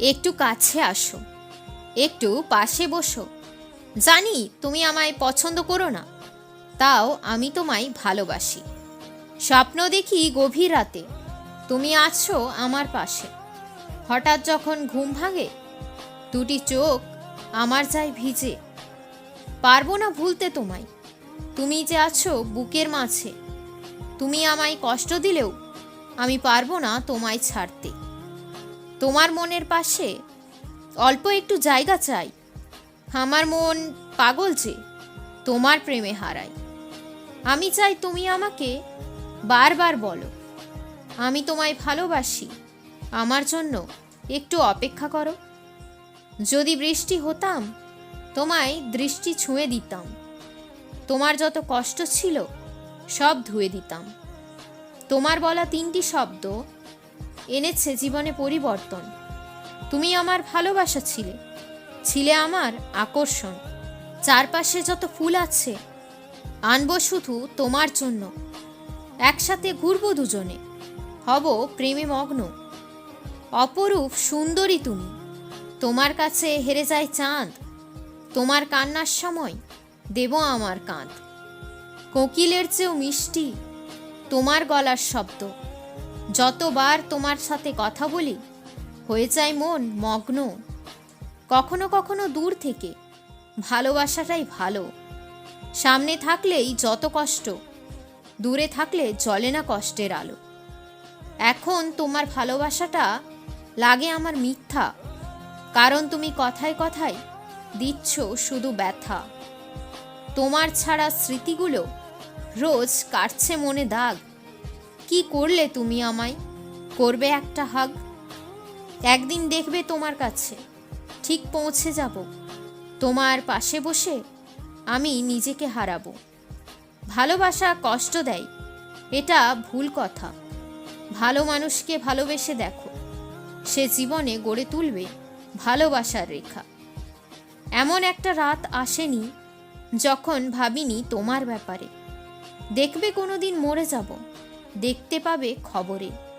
একটু কাছে আসো। একটু পাশে বসো। জানি তুমি আমায় পছন্দ করো না। তাও আমি তোমায় ভালোবাসি। স্বপ্ন দেখি গভীর রাতে। তুমি আছো আমার পাশে। হঠাৎ যখন ঘুম ভাঙে, দুটি চোখ আমার যায় ভিজে। পারব না ভুলতে তোমায়। তুমি যে আছো বুকের মাঝে। তুমি আমায় কষ্ট দিলেও আমি পারব না তোমায় ছাড়তে। তোমার মনের পাশে? অল্প একটু জায়গা চাই। আমার মন পাগল যে, তোমার প্রেমে হারাই আমি চাই তুমি আমাকে বারবার বলো। আমি তোমায় ভালোবাসি, আমার জন্য একটু অপেক্ষা করো। যদি বৃষ্টি হতাম, তোমায় দৃষ্টি ছুঁয়ে দিতাম। তোমার যত কষ্ট ছিল, সব ধুয়ে দিতাম। তোমার বলা তিনটি শব্দ এনেছে জীবনে পরিবর্তন। তুমি আমার ভালোবাসা ছিলে ছিলে আমার আকর্ষণ। চারপাশে যত ফুল আছে, আনব শুধু তোমার জন্য। একসাথে ঘুরবো দুজনে, হব প্রেমে মগ্ন। অপরূপ সুন্দরী তুমি, তোমার কাছে হেরে যায় চাঁদ। তোমার কান্নার সময় দেব আমার কাঁধ। কোকিলের চেয়েও মিষ্টি তোমার গলার শব্দ। যতবার তোমার সাথে কথা বলি, হয়ে যায় মন মগ্ন। কখনো কখনো দূর থেকে। ভালোবাসাটাই ভালো। সামনে থাকলেই যত কষ্ট, দূরে থাকলে জ্বলে না কষ্টের আলো। এখন তোমার ভালোবাসাটা লাগে আমার মিথ্যা, কারণ তুমি কথায় কথায় দিচ্ছ শুধু ব্যথা। তোমার ছাড়া স্মৃতিগুলো রোজ কাটছে মনে দাগ কি করলে তুমি আমায়? করবে একটা হাগ। একদিন দেখবে তোমার কাছে। ঠিক পৌঁছে যাব। তোমার পাশে বসে আমি নিজেকে হারাবো। ভালোবাসা কষ্ট দেয়। এটা ভুল কথা। ভালো মানুষকে ভালোবেসে দেখো। সে জীবনে গড়ে তুলবে ভালোবাসার রেখা। এমন একটা রাত আসেনি যখন ভাবিনি তোমার ব্যাপারে। দেখবে কোনোদিন মরে যাব। দেখতে পাবে খবরে।